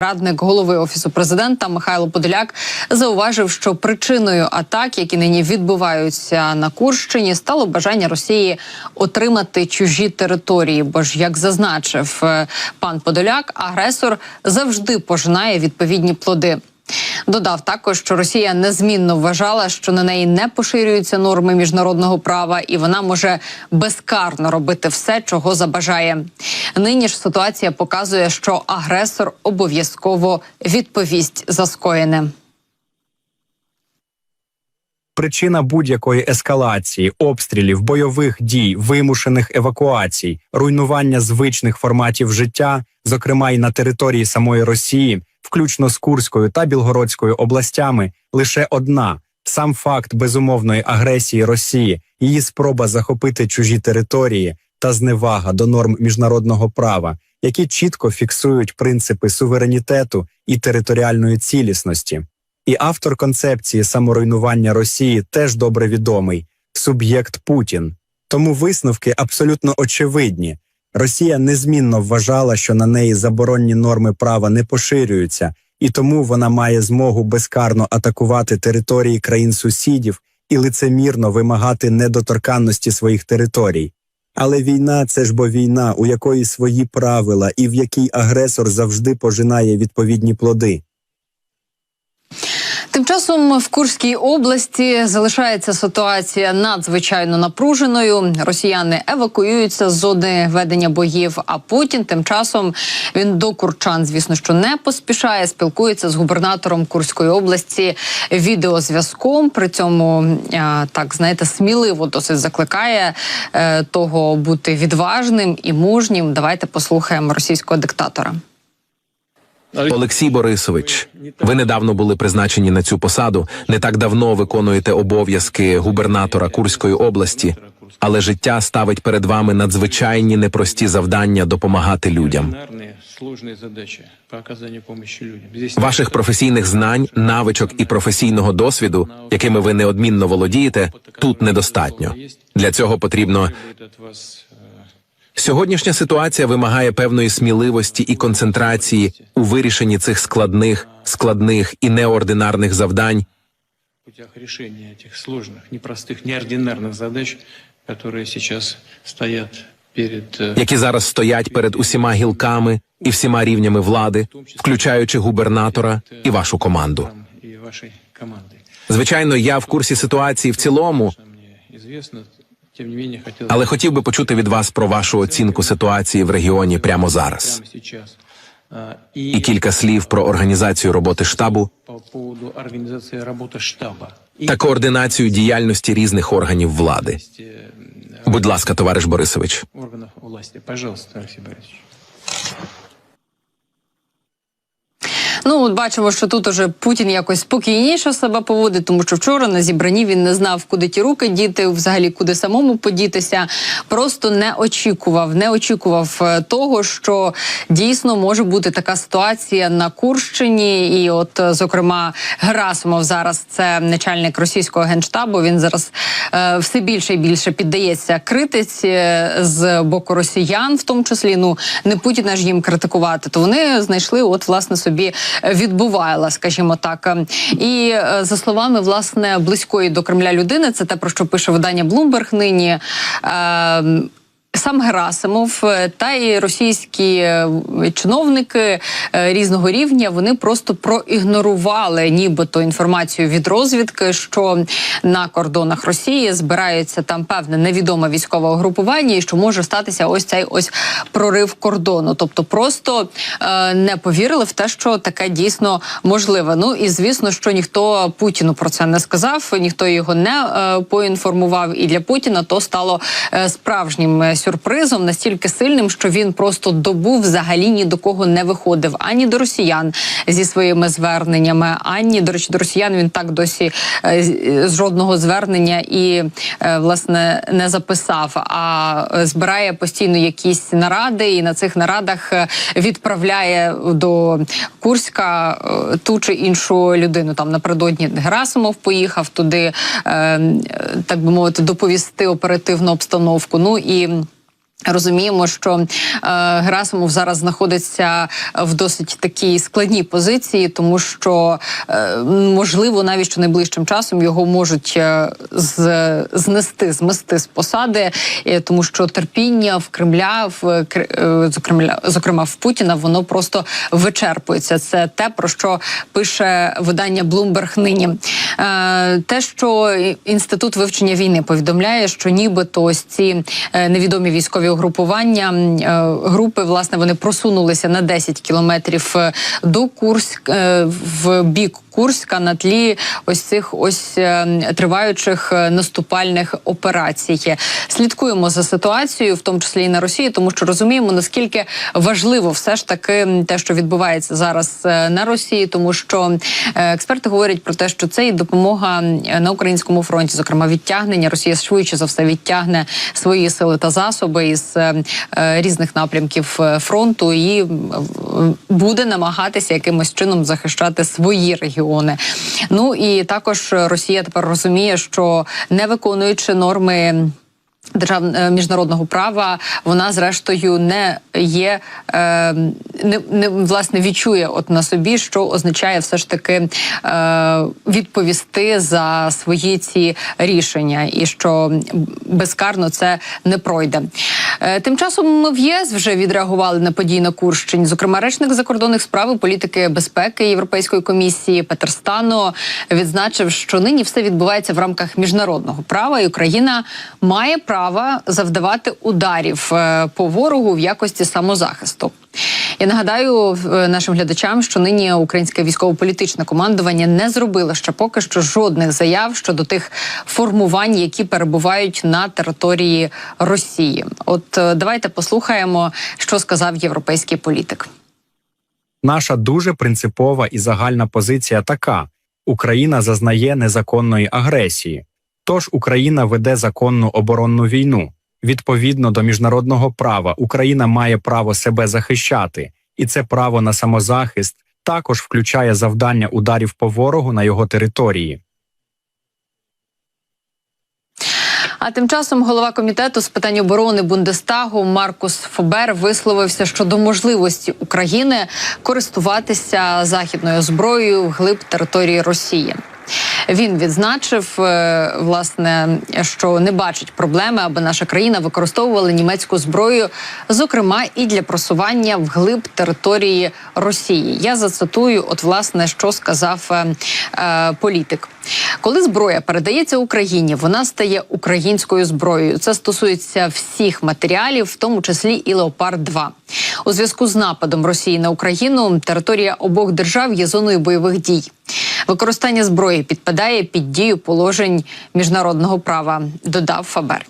Радник голови офісу президента Михайло Подоляк зауважив, що причиною атак, які нині відбуваються на Курщині, стало бажання Росії отримати чужі території. Бо ж, як зазначив е, пан Подоляк, агресор завжди пожинає відповідні плоди. Додав також, що Росія незмінно вважала, що на неї не поширюються норми міжнародного права, і вона може безкарно робити все, чого забажає. Нині ж ситуація показує, що агресор обов'язково відповість за скоєне. Причина будь-якої ескалації, обстрілів, бойових дій, вимушених евакуацій, руйнування звичних форматів життя, зокрема й на території самої Росії, включно з Курською та Білгородською областями, лише одна сам факт безумовної агресії Росії, її спроба захопити чужі території та зневага до норм міжнародного права, які чітко фіксують принципи суверенітету і територіальної цілісності. І автор концепції саморуйнування Росії теж добре відомий суб'єкт Путін. Тому висновки абсолютно очевидні. Росія незмінно вважала, що на неї заборонні норми права не поширюються, і тому вона має змогу безкарно атакувати території країн сусідів і лицемірно вимагати недоторканності своїх територій. Але війна це ж бо війна, у якої свої правила, і в якій агресор завжди пожинає відповідні плоди. Тим часом в Курській області залишається ситуація надзвичайно напруженою. Росіяни евакуюються з зони ведення боїв. А Путін тим часом він до курчан, звісно, що не поспішає. Спілкується з губернатором Курської області відеозв'язком. При цьому е, так знаєте, сміливо досить закликає е, того бути відважним і мужнім. Давайте послухаємо російського диктатора. Олексій Борисович, ви недавно були призначені на цю посаду. Не так давно виконуєте обов'язки губернатора Курської області, але життя ставить перед вами надзвичайні непрості завдання допомагати людям. Ваших професійних знань, навичок і професійного досвіду, якими ви неодмінно володієте, тут недостатньо. Для цього потрібно требует от вас э, Сьогоднішня ситуація вимагає певної сміливості і концентрації у вирішенні цих складних, складних і неординарних завдань, в путях решения этих сложных, непростых, неординарных задач, которые сейчас стоят перед э, які зараз стоять перед усіма гілками і всіма рівнями влади, включаючи губернатора і вашу команду. вам и вашей командой. Звичайно, я в курсі ситуації в цілому, Что мне известно, але хотів би почути від вас про вашу оцінку ситуації в регіоні прямо зараз. І кілька слів про організацію роботи штабу по поводу организации работы штаба та координацію діяльності різних органів влади. Будь ласка, товариш Борисович. Ну, от бачимо, що тут уже Путін якось спокійніше себе поводить, тому що вчора на зібранні він не знав, куди ті руки діти, взагалі куди самому подітися. Просто не очікував, не очікував е, того, що дійсно може бути така ситуація на Курщині. І, от, е, зокрема, Герасимов зараз це начальник російського генштабу. Він зараз е, все більше і більше піддається критиці е, з боку росіян, в тому числі ну не Путіна ж їм критикувати. То вони знайшли, от власне собі відбувайла, скажімо так. Е, І е, за словами власне близької до Кремля людини, це те про що пише видання Bloomberg нині. Сам Герасимов е, та і російські е, чиновники е, різного рівня вони просто проігнорували нібито інформацію від розвідки, що на кордонах Росії збирається там певне невідоме військове угрупування, і що може статися ось цей ось прорив кордону. Тобто просто е, не повірили в те, що таке дійсно можливе. Ну і звісно, що ніхто Путіну про це не сказав, ніхто його не е, поінформував. І для Путіна то стало е, справжнім сюрпризом, настільки сильним, що він просто добу взагалі ні до кого не виходив ані до росіян зі своїми зверненнями, ані до речі, до росіян він так досі е, з- жодного звернення і е, власне не записав, а е, збирає постійно якісь наради, і на цих нарадах відправляє до Курська ту чи іншу людину. Там напередодні Герасимов поїхав туди, так би мовити, доповісти оперативну обстановку. Ну і Розуміємо, що е, Герасимов зараз знаходиться в досить такій складній позиції, тому що е, можливо навіть що найближчим часом його можуть е, з, знести, змести з посади, е, тому що терпіння в Кремля, в Кр- е, зокрема, зокрема в Путіна, воно просто вичерпується. Це те про що пише видання Bloomberg нині. Е, те, що інститут вивчення війни повідомляє, що нібито ось ці е, невідомі військові угрупування е, групи, власне, вони просунулися на 10 кілометрів до Курськ в бік Курська на тлі ось цих ось е, триваючих е, наступальних операцій. Слідкуємо за ситуацією, в тому числі і на Росії, тому що розуміємо наскільки важливо все ж таки те, що відбувається зараз е, на Росії, тому що експерти говорять про те, що це і допомога на українському фронті, зокрема відтягнення. Росія швидше за все відтягне свої сили та засоби із різних напрямків фронту і буде намагатися якимось чином захищати свої регіони. Ну і також Росія тепер розуміє, що не виконуючи норми. Держав е, міжнародного права вона зрештою не є е, не, не власне відчує от на собі, що означає все ж таки е, відповісти за свої ці рішення, і що безкарно це не пройде. Е, тим часом ми в ЄС вже відреагували на події на Курщині. Зокрема, речник закордонних справ і політики безпеки Європейської комісії Петер Стано відзначив, що нині все відбувається в рамках міжнародного права, і Україна має право завдавати ударів е, по ворогу в якості самозахисту. Я нагадаю е, нашим глядачам, що нині українське військово-політичне командування не зробило ще поки що жодних заяв щодо тих формувань, які перебувають на території Росії. От е, давайте послухаємо, що сказав європейський політик. Наша дуже принципова і загальна позиція така: Україна зазнає незаконної агресії. Тож Україна веде законну оборонну війну. Відповідно до міжнародного права, Україна має право себе захищати, і це право на самозахист також включає завдання ударів по ворогу на його території. А тим часом голова комітету з питань оборони Бундестагу Маркус Фобер висловився щодо можливості України користуватися західною зброєю вглиб території Росії. Він відзначив е, власне, що не бачить проблеми, аби наша країна використовувала німецьку зброю, зокрема і для просування вглиб території Росії. Я зацитую, от власне, що сказав е, е, політик. Коли зброя передається Україні, вона стає українською зброєю. Це стосується всіх матеріалів, в тому числі і Леопард 2 У зв'язку з нападом Росії на Україну територія обох держав є зоною бойових дій. Використання зброї підпадає під дію положень міжнародного права, додав Фабер.